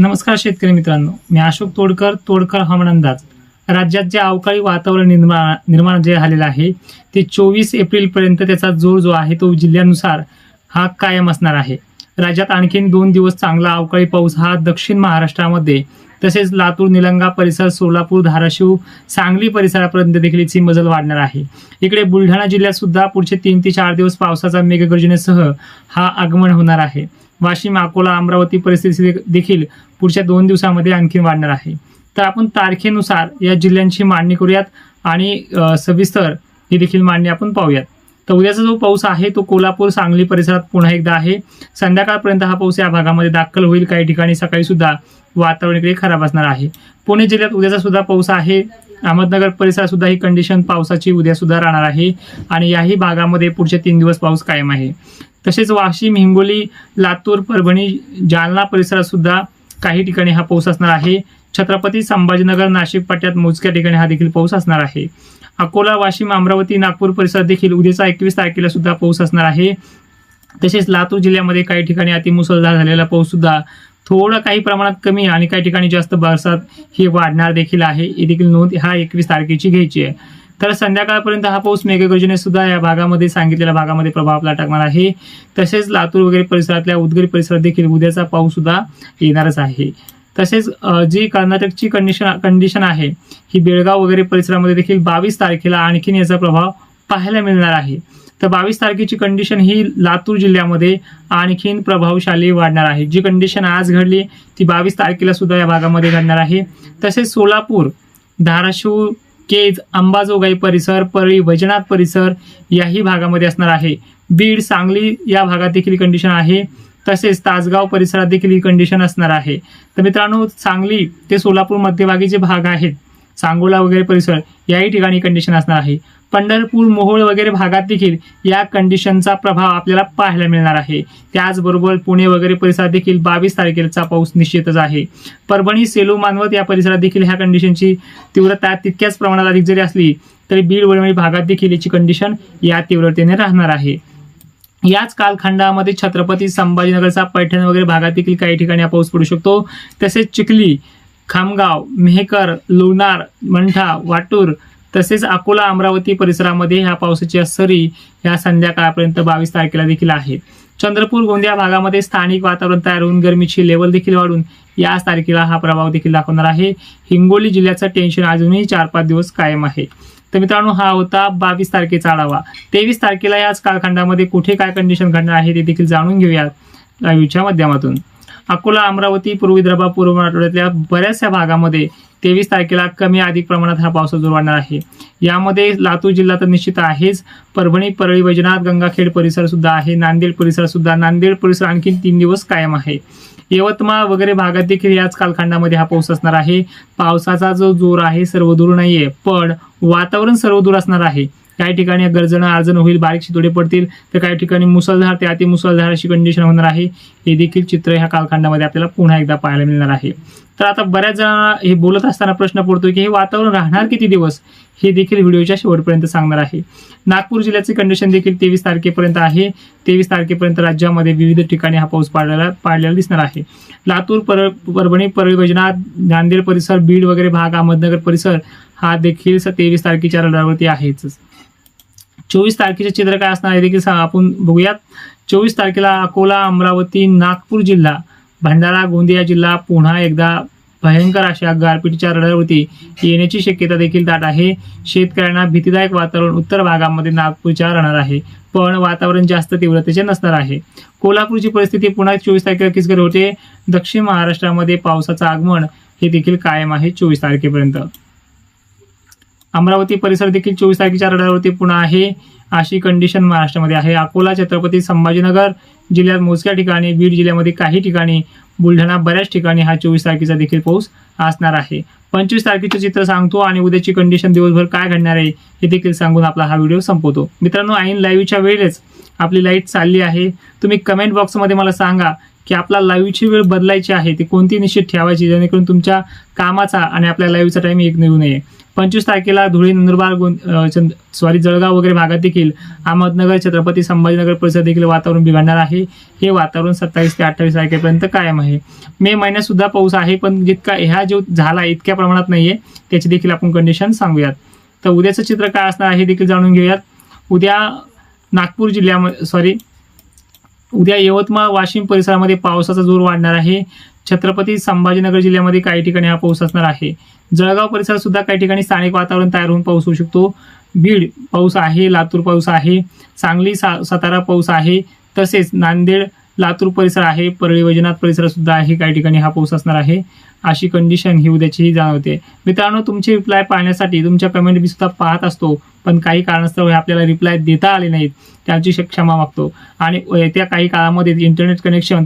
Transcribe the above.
नमस्कार शेतकरी मित्रांनो. मी अशोक तोडकर तोडकर हवामान अंदाज राज्यात जे अवकाळी वातावरण निर्माण निर्माण जे झालेलं आहे ते चोवीस एप्रिलपर्यंत त्याचा जोर जो आहे तो जिल्ह्यानुसार हा कायम असणार आहे. राज्यात आणखीन दोन दिवस चांगला अवकाळी पाऊस हा दक्षिण महाराष्ट्रामध्ये तसेच लातूर निलंगा परिसर सोलापूर धाराशिव सांगली परिसरापर्यंत देखील याची मजल वाढणार आहे. इकडे बुलढाणा जिल्ह्यात सुद्धा पुढचे तीन ते चार दिवस पावसाचा मेघगर्जनेसह हा आगमन होणार आहे. वाशिम अकोला अमरावती परिस्थिती देखील पुढच्या दोन दिवसामध्ये आणखी वाढणार आहे. तर आपण तारखेनुसार या जिल्ह्यांची मांडणी करूयात आणि सविस्तर ही देखील मांडणी आपण पाहूयात. तर उद्याचा जो पाऊस आहे तो कोल्हापूर सांगली परिसरात पुन्हा एकदा आहे. संध्याकाळपर्यंत हा पाऊस या भागामध्ये दाखल होईल. काही ठिकाणी सकाळी सुद्धा वातावरण इकडे खराब असणार आहे. पुणे जिल्ह्यात उद्याचा सुद्धा पाऊस आहे. अहमदनगर परिसरात सुद्धा ही कंडिशन पावसाची उद्या सुद्धा राहणार आहे. आणि याही भागामध्ये पुढचे तीन दिवस पाऊस कायम आहे. तसेच वाशिम हिंगोली लातूर परभणी जालना परिसरात सुद्धा काही ठिकाणी हा पाऊस असणार आहे. छत्रपती संभाजीनगर नाशिक पट्ट्यात मोजक्या ठिकाणी हा देखील पाऊस असणार आहे. अकोला वाशिम अमरावती नागपूर परिसरात देखील उद्याचा एकवीस तारखेला सुद्धा पाऊस असणार आहे. तसेच लातूर जिल्ह्यामध्ये काही ठिकाणी अतिमुसळधार झालेला पाऊस सुद्धा थोडं काही प्रमाणात कमी आणि काही ठिकाणी जास्त बरसात ही वाढणार देखील आहे. ही देखील नोंद हा एकवीस तारखेची घ्यायची आहे. तर संध्याकाळपर्यंत हा पाऊस मेघगर्जने सुद्धा या भागामध्ये सांगितलेल्या भागामध्ये प्रभाव आपला टाकणार आहे. तसेच लातूर वगैरे परिसरातल्या उदगीर परिसरात देखील उद्याचा पाऊस सुद्धा येणारच आहे. तसेच जी कर्नाटकची कंडिशन कंडिशन आहे ही बेळगाव वगैरे परिसरामध्ये देखील बावीस तारखेला आणखीन याचा प्रभाव पाहायला मिळणार आहे. तर बावीस तारखेची कंडिशन ही लातूर जिल्ह्यामध्ये आणखीन प्रभावशाली वाढणार आहे. जी कंडिशन आज घडली ती बावीस तारखेला सुद्धा या भागामध्ये घडणार आहे. तसेच सोलापूर धाराशिव केज अंबाजोगाई परिसर परळी वैजनाथ परिसर याही भागामध्ये असणार आहे. बीड सांगली या भागात देखील कंडिशन आहे. तसेच तासगाव परिसरात देखील ही कंडिशन असणार आहे. तर मित्रांनो सांगली ते सोलापूर मध्यभागी जे भाग आहेत सांगोला वगैरे परिसर याही ठिकाणी कंडिशन असणार आहे. पंढरपूर मोहोळ वगैरे भागात देखील या कंडिशनचा प्रभाव आपल्याला पाहायला मिळणार आहे. त्याचबरोबर पुणे वगैरे परिसरात देखील बावीस तारखेचा पाऊस निश्चितच आहे. परभणी सेलू मानवत या परिसरात देखील ह्या कंडिशनची तीव्रता तितक्याच प्रमाणात अधिक जरी असली तरी बीड वडवणी भागात देखील याची कंडिशन या तीव्रतेने राहणार आहे. याच कालखंडामध्ये छत्रपती संभाजीनगरचा पैठण वगैरे भागात देखील काही ठिकाणी हा पाऊस पडू शकतो. तसेच चिखली खामगाव मेहकर लोणार मंठा वाटूर तसेच अकोला अमरावती परिसरामध्ये ह्या पावसाच्या सरी ह्या संध्याकाळपर्यंत बावीस तारखेला देखील आहेत चंद्रपूर गोंदिया भागामध्ये स्थानिक वातावरण तयार होऊन गरमीची लेवल देखील वाढून याच तारखेला हा प्रभाव देखील दाखवणार आहे. हिंगोली जिल्ह्याचं टेन्शन अजूनही चार पाच दिवस कायम आहे. तर मित्रांनो हा होता बावीस तारखेचा आढावा. तेवीस तारखेला याच कालखंडामध्ये कुठे काय कंडिशन घडणार आहे ते देखील जाणून घेऊया लाईव्हच्या माध्यमातून. अकोला अमरावती पूर्व विदर्भ पूर्व मराठवाड्यातल्या बऱ्याचशा भागामध्ये तेवीस तारखेला कमी अधिक प्रमाणात हा पावसा जोर वाढणार आहे. यामध्ये लातूर जिल्हा तर निश्चित आहेच. परभणी परळी वैजनाथ गंगाखेड परिसर सुद्धा आहे. नांदेड परिसर सुद्धा. नांदेड परिसर आणखी तीन दिवस कायम आहे. यवतमाळ वगैरे भागात देखील याच कालखंडामध्ये हा पाऊस असणार आहे. पावसाचा जो जोर आहे सर्वदूर नाहीये पण वातावरण सर्वदूर असणार आहे. काही ठिकाणी गर्जन अर्जन होईल बारीकशी शितोडे पडतील तर काही ठिकाणी मुसळधार ते अतिमुसळधार अशी कंडिशन होणार आहे. हे देखील चित्र ह्या कालखंडामध्ये आपल्याला पुन्हा एकदा पाहायला मिळणार आहे. तर आता बऱ्याच जणांना हे बोलत असताना प्रश्न पडतो की हे वातावरण राहणार किती दिवस? हे देखील व्हिडिओच्या शेवटपर्यंत सांगणार आहे. नागपूर जिल्ह्याची कंडिशन देखील तेवीस तारखेपर्यंत आहे. तेवीस तारखेपर्यंत राज्यामध्ये विविध ठिकाणी हा पाऊस पाडलेला पाडलेला दिसणार आहे. लातूर पर परभणी परियोजना नांदेड परिसर बीड वगैरे भाग अहमदनगर परिसर हा देखील तेवीस तारखेच्या रडावरती आहेच. चोवीस तारखेचे चित्र काय असणार आहे देखील आपण बघूयात. चोवीस तारखेला अकोला अमरावती नागपूर जिल्हा भंडारा गोंदिया जिल्हा पुन्हा एकदा भयंकर अशा गारपीटच्या रडावरती येण्याची शक्यता देखील दाट आहे. शेतकऱ्यांना भीतीदायक वातावरण उत्तर भागामध्ये नागपूरच्या राहणार आहे. पण वातावरण जास्त तीव्रतेचे नसणार आहे. कोल्हापूरची परिस्थिती पुन्हा चोवीस तारखेला किसकर होते दक्षिण महाराष्ट्रामध्ये पावसाचं आगमन हे देखील कायम आहे चोवीस तारखेपर्यंत. अमरावती परिसर देखील चोवीस तारखेच्या रडारवरती पुन्हा आहे. अशी कंडिशन महाराष्ट्रामध्ये आहे. अकोला छत्रपती संभाजीनगर जिल्ह्यात मोजक्या ठिकाणी बीड जिल्ह्यामध्ये काही ठिकाणी बुलढाणा बऱ्याच ठिकाणी हा चोवीस तारखेचा देखील पाऊस असणार आहे. पंचवीस तारखेचं चित्र सांगतो आणि उद्याची कंडिशन दिवसभर काय घडणार आहे हे देखील सांगून आपला हा व्हिडिओ संपवतो. मित्रांनो ऐन लाईव्हच्या वेळेस आपली लाइट चालली आहे. तुम्ही कमेंट बॉक्समध्ये मला सांगा की आपला लाईव्हची वेळ बदलायची आहे ती कोणती निश्चित ठेवायची जेणेकरून तुमच्या कामाचा आणि आपल्या लाईव्हचा टाईम एक निघू नये. पंचवीस तारखेला धुळे नंदुरबार चंद सॉरी जळगाव वगैरे भागात देखील अहमदनगर छत्रपती संभाजीनगर परिसरात देखील वातावरण बिघडणार आहे. हे वातावरण सत्तावीस ते अठ्ठावीस तारखेपर्यंत कायम आहे. मे महिन्यात सुद्धा पाऊस आहे पण जितका ह्या जो झाला इतक्या प्रमाणात नाहीये. त्याची देखील आपण कंडिशन सांगूयात. तर उद्याचं चित्र काय असणार आहे हे देखील जाणून घेऊयात. उद्या नागपूर जिल्ह्यामध्ये सॉरी उद्या यवतमाळ वाशिम परिसरामध्ये पावसाचा जोर वाढणार आहे. छत्रपती संभाजीनगर जिल्ह्यामध्ये काही ठिकाणी हा पाऊस असणार आहे. जळगाव परिसरात सुद्धा काही ठिकाणी स्थानिक वातावरण तयार होऊन पाऊस होऊ शकतो. बीड पाऊस आहे लातूर पाऊस आहे सांगली सा सातारा पाऊस आहे. तसेच नांदेड लातूर परिसर आहे परळी वैजनाथ परिसर सुद्धा आहे काही ठिकाणी हा पाऊस असणार आहे. अशी कंडिशन ही उद्याचीही जाणवते. मित्रांनो तुमचे रिप्लाय पाहण्यासाठी तुमच्या कमेंट मी सुद्धा पाहत असतो पण काही कारणास्तव हे आपल्याला रिप्लाय देता आले नाहीत त्याची क्षमा मागतो. आणि येत्या काही काळामध्ये इंटरनेट कनेक्शन